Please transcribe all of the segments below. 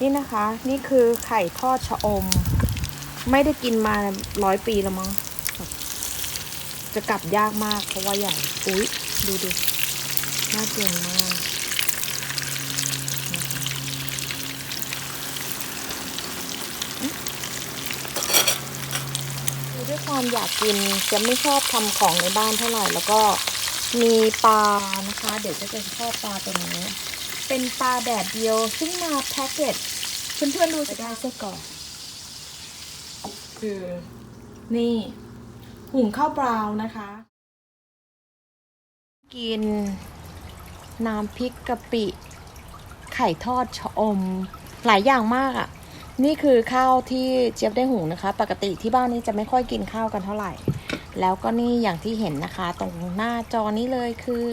นี่นะคะ นี่คือไข่ทอดชะอม ไม่ได้กินมาร้อยปีแล้วมั้ง จะกลับยากมากเพราะว่าใหญ่ อุ๊ย ดูดิ น่ากินมากด้วยความอยากกินจะไม่ชอบทำของในบ้านเท่าไหร่ แล้วก็มีปลานะคะ เดี๋ยวจะจะชอบปลาตัวนี้ เป็นปลาแดดเดียว ซึ่งมาแพ็กเกจเพื่อนๆดูจะได้ไส้กรอกคือ นี่หุงข้าวเปล่านะคะ กิน น้ำพริกกะปิ ไข่ทอดชะอม หลายอย่างมากอะ่ะ นี่คือข้าวที่เจี๊ยบได้หุงนะคะ ปกติที่บ้านนี้จะไม่ค่อยกินข้าวกันเท่าไหร่ แล้วก็นี่อย่างที่เห็นนะคะ ตรงหน้าจอนี้เลยคือ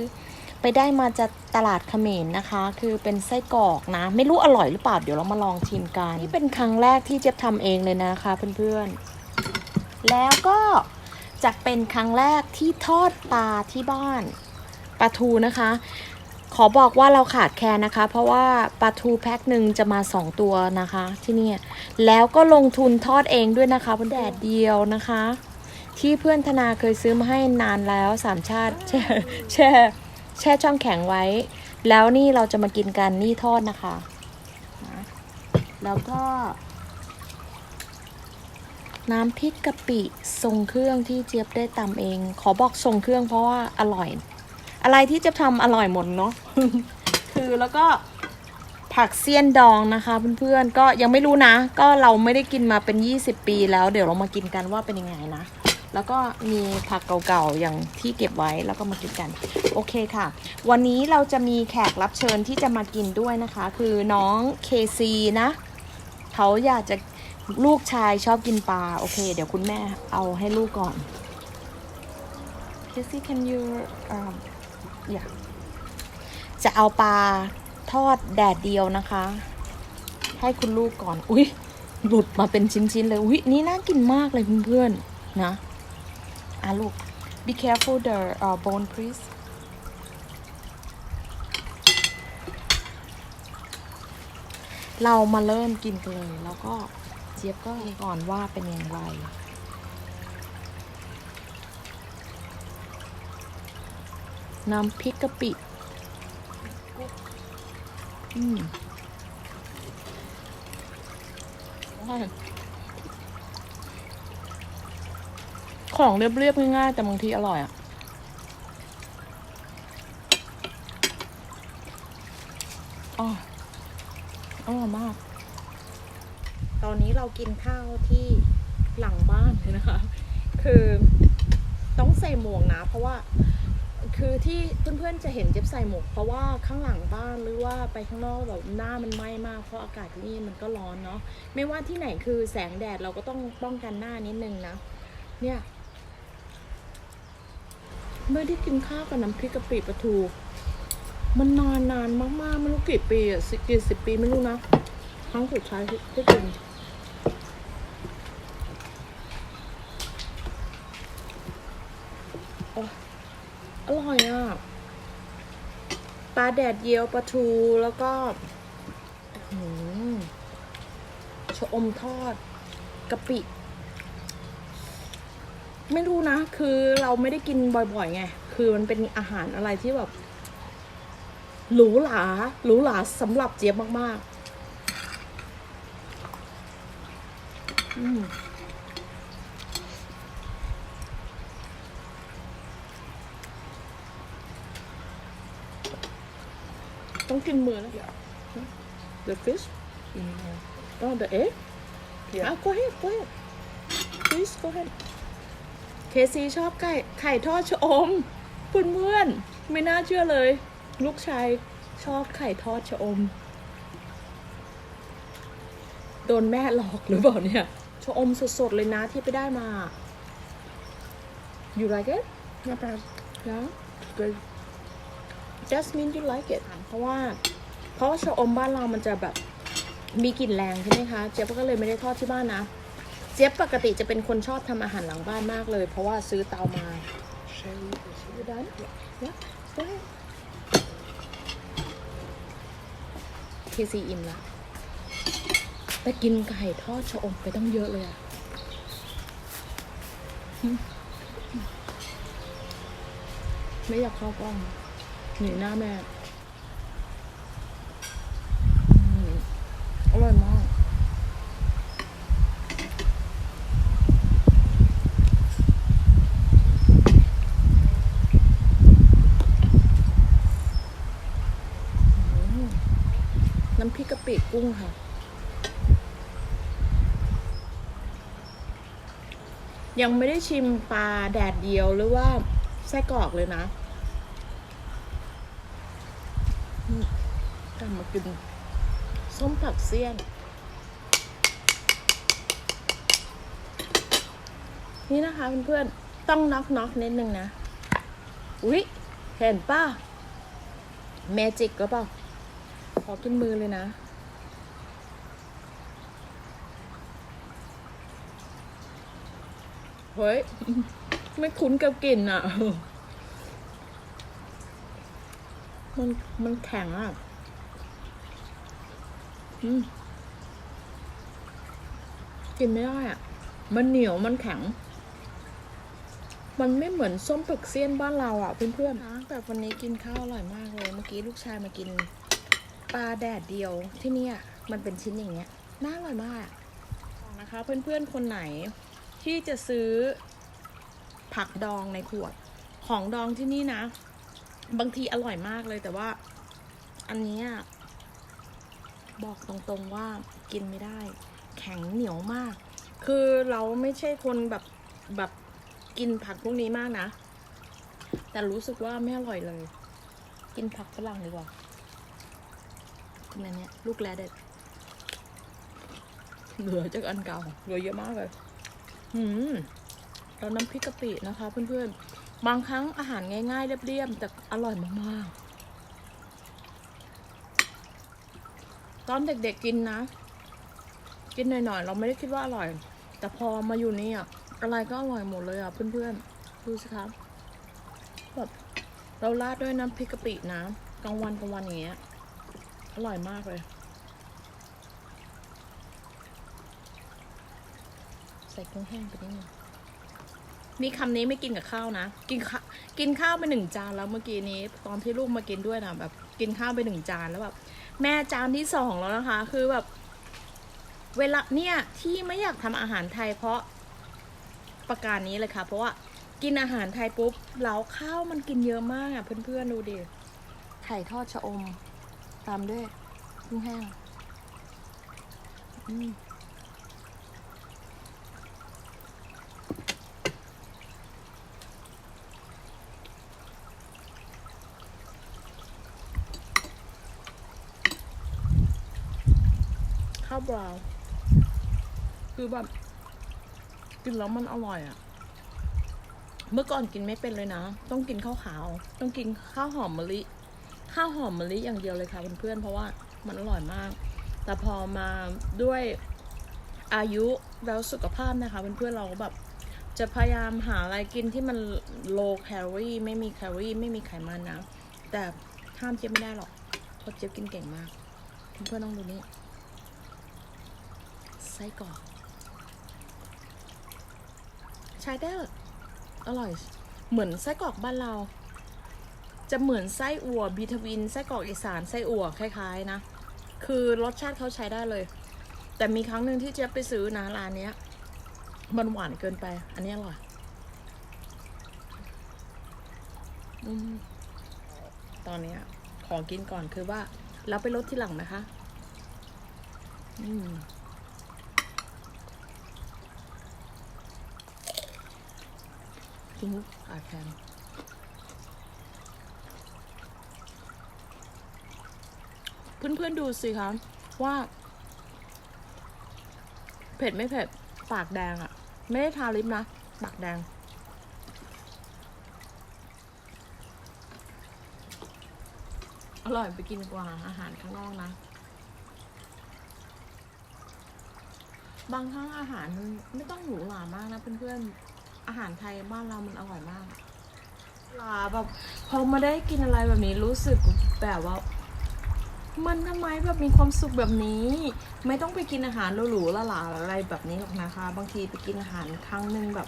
ไปได้มาจาก ตลาดเขมรนะคะ คือเป็นไส้กรอกนะ ไม่รู้อร่อยหรือเปล่า เดี๋ยวเรามาลองชิมกัน นี่เป็นครั้งแรกที่เจี๊ยบทำเองเลยนะคะเพื่อนๆ แล้วก็จะเป็นครั้งแรกที่ทอดปลาที่บ้านปลาทูนะคะ ขอบอกว่าเราขาดแคลนนะคะ เพราะว่าปลาทูแพ็คหนึ่งจะมา 2 ตัวนะคะ ที่นี่แล้วก็ลงทุนทอดเองด้วยนะคะบนแดดเดียวนะคะ ที่เพื่อนธนาเคยซื้อมาให้นานแล้วสามชาติแช่แช่ แช่ช่องแข็งไว้ แล้วนี่เราจะมากินกันนี่ทอดนะคะ แล้วก็ น้ำพริกกะปิทรงเครื่องที่เจี๊ยบได้ตำเอง ขอบอกทรงเครื่องเพราะว่าอร่อย อะไรที่จะทำอร่อยหมดเนาะคือแล้วก็ผักเสี้ยนดองนะคะเพื่อนๆก็ยังไม่รู้นะ ก็เราไม่ได้กินมาเป็น 20 ปีแล้ว เดี๋ยวเรามากินกันว่าเป็นยังไงนะ แล้วก็มีผักเก่าๆอย่างที่เก็บไว้แล้วก็มากินกัน โอเคค่ะ วันนี้เราจะมีแขกรับเชิญที่จะมากินด้วยนะคะ คือน้องเคซีนะเขาอยากจะลูกชายชอบกินปลา โอเค เดี๋ยวคุณแม่เอาให้ลูกก่อน Casey can you um, อยากจะเอาปลาทอดแดดเดียวนะคะ ให้คุณลูกก่อน อุ๊ยหลุดมาเป็นชิ้นๆเลยอุ๊ยนี่น่ากินมากเลยเพื่อนๆนะ อะลูก be careful the uh, bone please เรามาเริ่มกินกันเลย แล้วก็เจี๊ยบก็ก่อนว่าเป็นอย่างไรน้ำพริกกะปิ อืม ของเรียบๆง่ายๆแต่บางทีอร่อยอะออร่อยมาก ตอนนี้เรากินข้าวที่หลังบ้านนะคะ คือต้องใส่หมวกนะ เพราะว่าคือที่เพื่อนๆจะเห็นเจ็บใส่หมวกเพราะว่าข้างหลังบ้านหรือว่าไปข้างนอกแบบหน้ามันไหม้มาก เพราะอากาศที่นี่มันก็ร้อนเนาะไม่ว่าที่ไหนคือแสงแดดเราก็ต้องป้องกันหน้านิดนึงนะ เนี่ย ไม่ได้กินข้าวกับน้ำพริกกะปิปลาทู มันนานนานมากๆ ไม่รู้กี่ปีอะสิกี่สิบปีไม่รู้นะ ครั้งสุดท้ายที่กินอร่อยอะ ปลาแดดเดียวปลาทูแล้วก็หชะอมทอดกะปิ ไม่รู้นะ คือเราไม่ได้กินบ่อยๆไง คือมันเป็นอาหารอะไรที่แบบหรูหราหรูหราสำหรับเจี๊ยบมากๆ อืมต้องกินมือแล้ว the fish oh the egg Yeah. ah go ahead go ahead please go ahead เคซีชอบไก่ไข่ทอดชะอมเพื่อนเพื่อนๆไม่น่าเชื่อเลย ลูกชายชอบไข่ทอดชะอม โดนแม่หลอกหรือเปล่าเนี่ยชะอมสดๆเลยนะที่ไปได้มา you like it Not bad. yeah Good. just mean you like it เพราะว่า เพราะว่าชะอมบ้านเรามันจะแบบมีกลิ่นแรงใช่ไหมคะ เจ๊ก็เลยไม่ได้ทอดที่บ้านนะ เจี๊ยบปกติจะเป็นคนชอบทำอาหารหลังบ้านมากเลย เพราะว่าซื้อเตามาเคซีอิ่มละแต่กินไก่ทอดชะอมไปต้องเยอะเลยอะไม่อยากเข้ากล้องหนีหน้าแม่อืมอร่อยมาก อืม น้ำพริกกะปิกุ้งค่ะ ยังไม่ได้ชิมปลาแดดเดียวหรือว่าไส้กรอกเลยนะกลับมากินส้มผักเสี้ยน นี่นะคะเพื่อนๆต้องน็อกน็อกนิดนึงนะ อุ๊ย เห็นป่ะแมจิกก็เปล่าขอกินมือเลยนะ เฮ้ย ไม่คุ้นกับกลิ่นอะ มันมันแข็งอะ อืม กินไม่ได้อะ มันเหนียวมันแข็ง มันไม่เหมือนส้มปึกเซียนบ้านเราอะเพื่อนๆนะแต่วันนี้กินข้าวอร่อยมากเลย เมื่อกี้ลูกชายมากินปลาแดดเดียวที่เนี่ยมันเป็นชิ้นอย่างเงี้ย น่าอร่อยมากนะคะ เพื่อนๆคนไหน ที่จะซื้อผักดองในขวด ของดองที่นี่นะ บางทีอร่อยมากเลยแต่ว่า อันนี้บอกตรงๆว่ากินไม่ได้ แข็งเหนียวมาก คือเราไม่ใช่คนแบบแบบกินผักพวกนี้มากนะ แต่รู้สึกว่าไม่อร่อยเลย กินผักฝรั่งดีกว่ากินอันเนี้ยลูกแรดเด็ดเหลือจากอันเก่าเหลือเยอะมากเลย หืมแล้วน้ำพริกกะปินะคะเพื่อนๆ บางครั้งอาหารง่ายๆ เรียบๆ แต่อร่อยมากๆ ตอนเด็กๆกินนะ กินหน่อยๆ เราไม่ได้คิดว่าอร่อย แต่พอมาอยู่นี่อะอะไรก็อร่อยหมดเลยอะเพื่อนๆ ดูสิครับแบบเราราดด้วยน้ำพริกกะปินะกลางวันกลางวันอย่างเงี้ย อร่อยมากเลย ใส่กุ้งแห้งไปนิดนึงนี่คำนี้ไม่กินกับข้าวนะ กินข้ากินข้าวไปหนึ่งจานแล้วเมื่อกี้นี้ ตอนที่ลูกมากินด้วยนะแบบ กินข้าวไปหนึ่งจานแล้วแบบแม่จานที่สองแล้วนะคะ คือแบบ เวลาเนี่ยที่ไม่อยากทำอาหารไทยเพราะประการนี้เลยค่ะ เพราะว่ากินอาหารไทยปุ๊บแล้วข้าวมันกินเยอะมากอะเพื่อนๆดูดิไข่ทอดชะอม ตามด้วยกุ้งแห้งอืม ข้าวคือแบบกินแล้วมันอร่อยอะ่ะ เมื่อก่อนกินไม่เป็นเลยนะ ต้องกินข้าวขาว ต้องกินข้าวหอมมะลิ ข้าวหอมมะลิอย่างเดียวเลยค่ะเพื่อนๆเพราะว่ามันอร่อยมาก แต่พอมาด้วยอายุแล้วสุขภาพนะคะเพื่อนๆเราก็แบบจะพยายามหาอะไรกินที่มัน low calorie ไม่มีแคลอรี่ไม่มีไขมันนะ แต่ห้ามเจี๊ยบไม่ได้หรอกเพราะเจี๊ยบกินเก่งมาก เพื่อนๆต้องดูนี่ ไส้กรอกใช้ได้เลยอร่อย เหมือนไส้กรอกบ้านเรา จะเหมือนไส้อั่วบีทวินไส้กรอกอีสานไส้อั่วคล้ายๆนะ คือรสชาติเขาใช้ได้เลย แต่มีครั้งหนึ่งที่เจ๊ไปซื้อนะร้านเนี้ย มันหวานเกินไป อันนี้อร่อยอตอนนี้ขอกินก่อนคือว่าเราไปลดที่หลังนะคะ อืม กินอาแคนเพื่อนๆดูสิคะว่า เผ็ดไม่เผ็ด ปากแดงอะ่ะ ไม่ได้ทาลิปนะ ปากแดง อร่อยไปกินกว่าอาหารข้างนอกนะ บางครั้งอาหารมันไม่ต้องหรูหรามากนะเพื่อนๆ อาหารไทยบ้านเรามันอร่อยมากเวลาแบบพอมาได้กินอะไรแบบนี้รู้สึกแบบว่า มันทำไมแบบมีความสุขแบบนี้ ไม่ต้องไปกินอาหารหรูๆละหลาอะไรแบบนี้หรอกนะคะ บางทีไปกินอาหารครั้งหนึ่งแบบ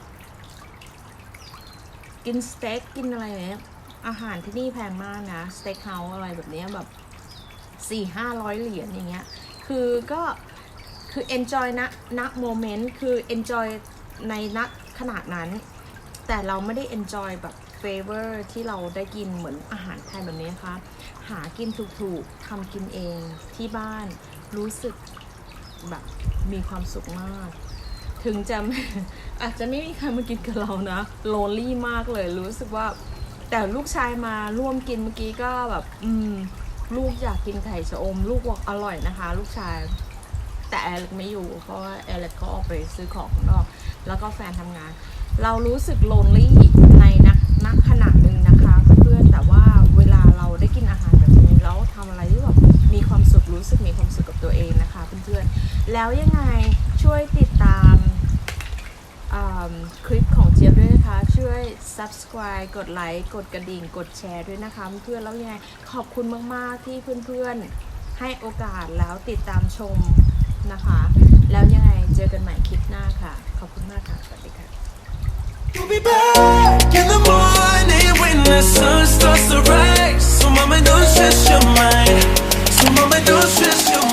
กินสเต็กกินอะไรเนี้ยอาหารที่นี่แพงมากนะสเต็กเฮาส์อะไรแบบเนี้ยแบบสี่ห้าร้อยเหรียญอย่างเงี้ย คือก็คือ enjoy นะณโมเมนต์คือ enjoy ในณ ขนาดนั้น แต่เราไม่ได้ enjoy แบบ flavor ที่เราได้กินเหมือนอาหารไทยแบบนี้นะคะ หากินถูกๆทำกินเองที่บ้านรู้สึกแบบมีความสุขมาก ถึงจะอาจจะไม่มีใครมากินกับเรานะโลลี่มากเลยรู้สึกว่า แต่ลูกชายมาร่วมกินเมื่อกี้ก็แบบ อืม ลูกอยากกินไข่ชะอม ลูกบอกอร่อยนะคะ ลูกชาย แต่แอเล็กไม่อยู่ เพราะว่าแอเล็กก็ออกไปซื้อของข้างนอก แล้วก็แฟนทำงาน เรารู้สึกโลนลี่ในนักนักขนาดหนึ่งนะคะเพื่อนแต่ว่าเวลาเราได้กินอาหารแบบนี้แล้วทำอะไรที่แบบมีความสุขรู้สึกมีความสุขกับตัวเองนะคะเพื่อนๆแล้วยังไงช่วยติดตามคลิปของเจี๊ยบด้วยนะคะ ช่วย subscribe กดไลค์ กดกระดิ่ง กดแชร์ด้วยนะคะ เพื่อนแล้วยังไงขอบคุณมาก ๆ ที่เพื่อน ๆ ให้โอกาสแล้วติดตามชม นะคะ แล้วยังไงเจอกันใหม่คลิปหน้าค่ะ ขอบคุณมากค่ะ สวัสดีค่ะ You'll be back in the morning when the sun starts to rise. So mama, don't stress your mind. So mama, don't stress your mind.